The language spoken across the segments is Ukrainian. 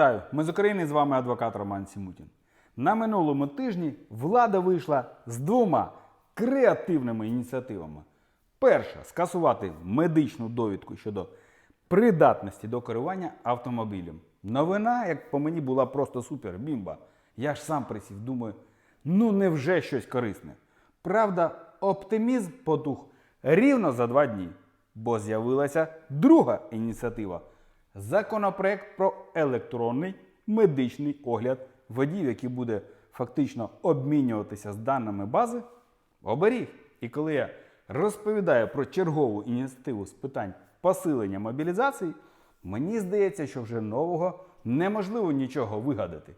Вітаю! Ми з України з вами адвокат Роман Сімутін. На минулому тижні влада вийшла з двома креативними ініціативами. Перша скасувати медичну довідку щодо придатності до керування автомобілем. Новина, як по мені, була просто супер бімба. Я ж сам присів, думаю, ну невже щось корисне. Правда, оптимізм потух рівно за два дні, бо з'явилася друга ініціатива законопроект про електронний медичний огляд водіїв, який буде фактично обмінюватися з даними бази, оберіг. І коли я розповідаю про чергову ініціативу з питань посилення мобілізації, мені здається, що вже нового неможливо нічого вигадати.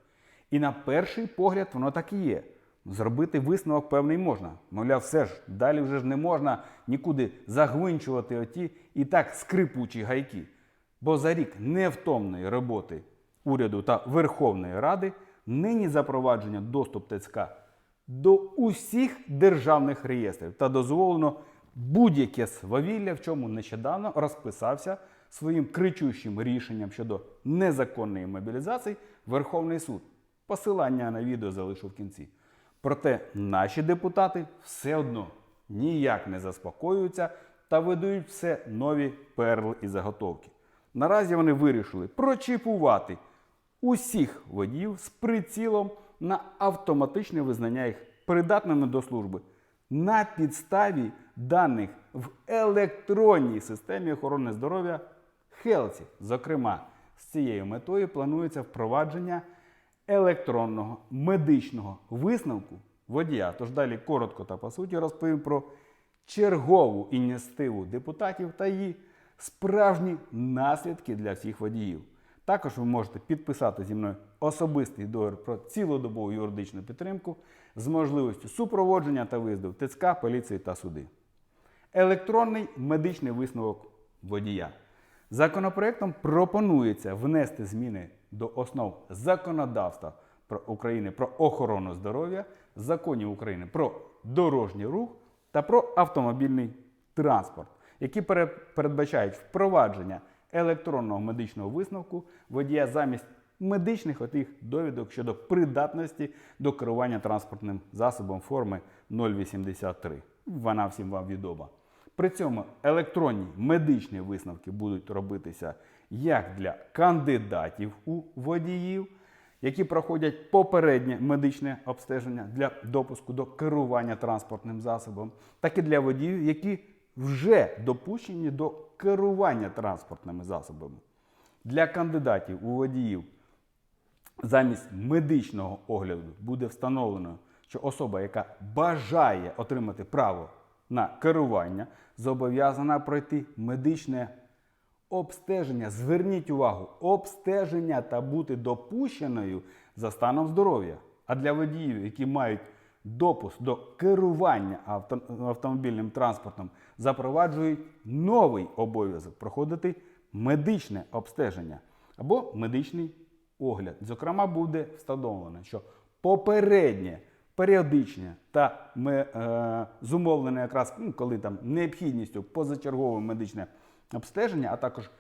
І на перший погляд воно так і є. Зробити висновок певний можна. Мовляв, все ж далі вже ж не можна нікуди загвинчувати оті і так скрипучі гайки. Бо за рік невтомної роботи уряду та Верховної Ради нині запровадження доступ ТЦК до усіх державних реєстрів та дозволено будь-яке свавілля, в чому нещодавно розписався своїм кричущим рішенням щодо незаконної мобілізації Верховний суд. Посилання на відео залишу в кінці. Проте наші депутати все одно ніяк не заспокоюються та видають все нові перли і заготовки. Наразі вони вирішили прочіпувати усіх водіїв з прицілом на автоматичне визнання їх придатними до служби на підставі даних в електронній системі охорони здоров'я Хелсі. Зокрема, з цією метою планується впровадження електронного медичного висновку водія. Тож далі коротко та по суті розповім про чергову ініціативу депутатів та її справжні наслідки для всіх водіїв. Також ви можете підписати зі мною особистий договір про цілодобову юридичну підтримку з можливістю супроводження та виїзду в ТЦК, поліції та суди. Електронний медичний висновок водія. Законопроектом пропонується внести зміни до основ законодавства про України про охорону здоров'я, законів України про дорожній рух та про автомобільний транспорт, які пере- передбачають впровадження електронного медичного висновку водія замість медичних отих довідок щодо придатності до керування транспортним засобом форми 083. Вона всім вам відома. При цьому електронні медичні висновки будуть робитися як для кандидатів у водіїв, які проходять попереднє медичне обстеження для допуску до керування транспортним засобом, так і для водіїв, які вже допущені до керування транспортними засобами. Для кандидатів у водіїв замість медичного огляду буде встановлено, що особа, яка бажає отримати право на керування, зобов'язана пройти медичне обстеження. Зверніть увагу, обстеження та бути допущеною за станом здоров'я. А для водіїв, які мають допуск до керування авто- автомобільним транспортом, запроваджують новий обов'язок проходити медичне обстеження або медичний огляд. Зокрема, буде встановлено, що попереднє періодичне та е, зумовлене якраз ну, коли там необхідністю позачергове медичне обстеження, а також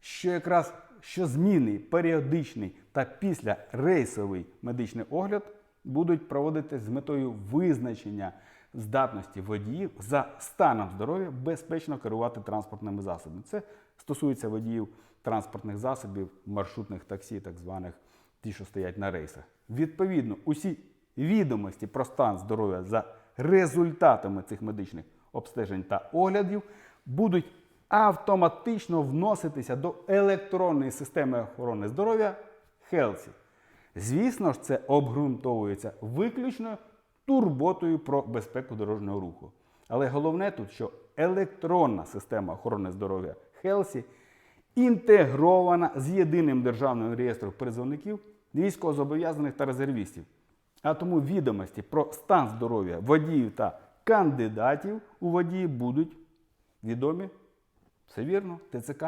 що якраз щозмінний, періодичний та післярейсовий медичний огляд будуть проводити з метою визначення здатності водіїв за станом здоров'я безпечно керувати транспортними засобами. Це стосується водіїв транспортних засобів, маршрутних таксі, так званих ті, що стоять на рейсах. Відповідно, усі відомості про стан здоров'я за результатами цих медичних обстежень та оглядів будуть автоматично вноситися до електронної системи охорони здоров'я Хелсі. Звісно ж, це обґрунтовується виключно турботою про безпеку дорожнього руху. Але головне тут, що електронна система охорони здоров'я Хелсі інтегрована з єдиним державним реєстром призовників, військовозобов'язаних та резервістів. А тому відомості про стан здоров'я водіїв та кандидатів у водії будуть відомі все вірно, ТЦК.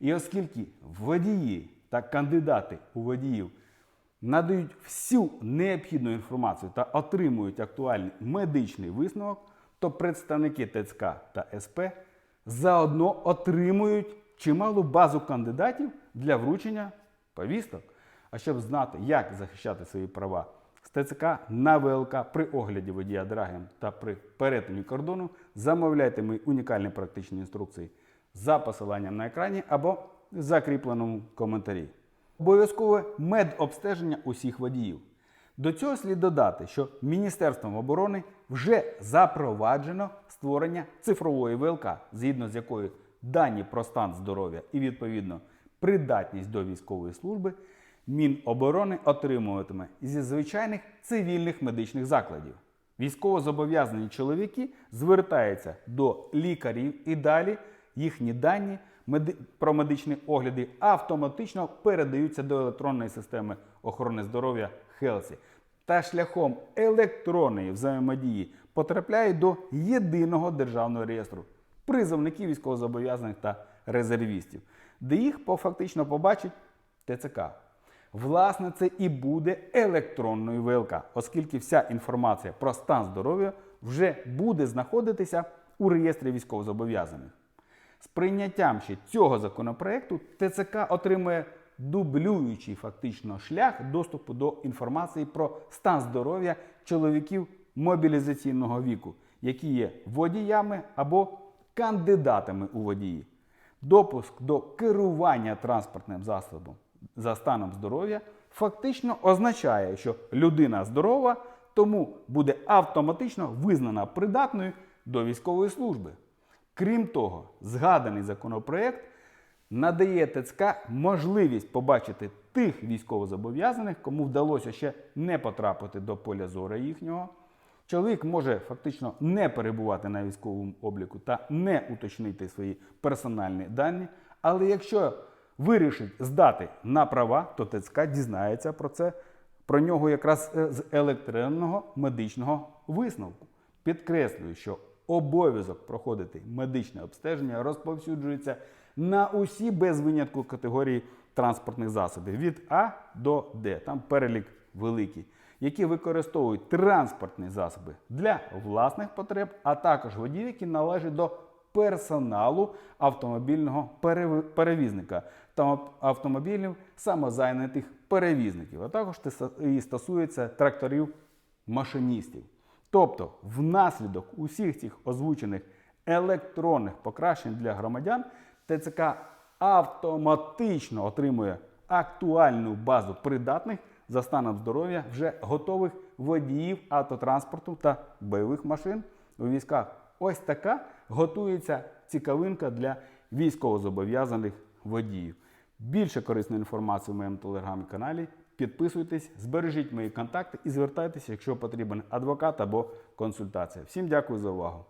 І оскільки водії та кандидати у водіїв надають всю необхідну інформацію та отримують актуальний медичний висновок, то представники ТЦК та СП заодно отримують чималу базу кандидатів для вручення повісток, а щоб знати, як захищати свої права з ТЦК на ВЛК при огляді водія драгем та при перетині кордону, замовляйте мої унікальні практичні інструкції за посиланням на екрані або закріпленому коментарі. Обов'язкове медобстеження усіх водіїв. До цього слід додати, що Міністерством оборони вже запроваджено створення цифрової ВЛК, згідно з якою дані про стан здоров'я і відповідно придатність до військової служби Міноборони отримуватиме зі звичайних цивільних медичних закладів. Військовозобов'язані чоловіки звертаються до лікарів і далі їхні дані про медичні огляди автоматично передаються до електронної системи охорони здоров'я Хелсі та шляхом електронної взаємодії потрапляють до єдиного державного реєстру призовників військовозобов'язаних та резервістів, де їх фактично побачить ТЦК. Власне, це і буде електронною ВЛК, оскільки вся інформація про стан здоров'я вже буде знаходитися у реєстрі військовозобов'язаних. З прийняттям ще цього законопроекту ТЦК отримує дублюючий фактично шлях доступу до інформації про стан здоров'я чоловіків мобілізаційного віку, які є водіями або кандидатами у водії. Допуск до керування транспортним засобом за станом здоров'я фактично означає, що людина здорова, тому буде автоматично визнана придатною до військової служби. Крім того, згаданий законопроект надає ТЦК можливість побачити тих військовозобов'язаних, кому вдалося ще не потрапити до поля зору їхнього. Чоловік може фактично не перебувати на військовому обліку та не уточнити свої персональні дані. Але якщо вирішить здати на права, то ТЦК дізнається про це, про нього якраз е, з електронного медичного висновку. Підкреслюю, що обов'язок проходити медичне обстеження розповсюджується на усі без винятку категорії транспортних засобів від А до Д. Там перелік великий, які використовують транспортні засоби для власних потреб, а також водіїв, які належать до персоналу автомобільного перевізника та автомобілів самозайнятих перевізників, а також і стосується тракторів машиністів. Тобто, внаслідок усіх цих озвучених електронних покращень для громадян, ТЦК автоматично отримує актуальну базу придатних за станом здоров'я вже готових водіїв автотранспорту та бойових машин у військах. Ось така готується цікавинка для військовозобов'язаних водіїв. Більше корисної інформації в моєму телеграм-каналі. Підписуйтесь, збережіть мої контакти і звертайтеся, якщо потрібен адвокат або консультація. Всім дякую за увагу.